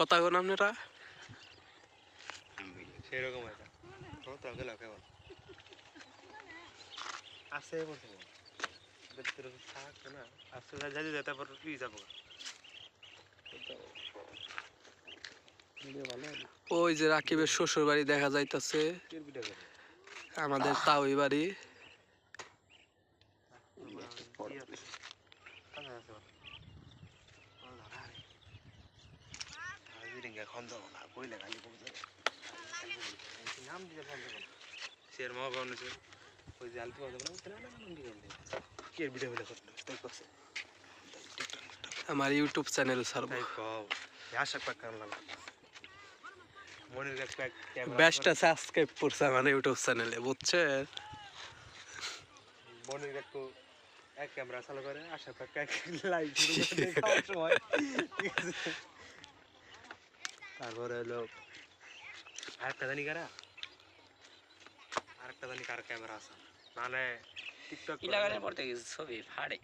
কথা কোন আপনারা? সেরকম থাক না। আসে যাই যেতে পারো কি যাব। ওই যে রাকিবের শ্বশুর বাড়ি দেখা যাইতেছে। আমাদের তাওই যাইতাছে মা ওই না কি ভিডিও ভিডিও করতে তাই আমার ইউটিউব চ্যানেল আশা পাক মনির কাছে সাবস্ক্রাইব করছে আমার ইউটিউব চ্যানেলে মনির একটু এক ক্যামেরা চালু করে আশা পাক লাইভ সময় ঠিক আছে তারপরে হলো আরেকটা জানি কারা? আরেকটা জানি কার ক্যামেরা আছে? নাহলে টিকটক ছবি ফাড়ে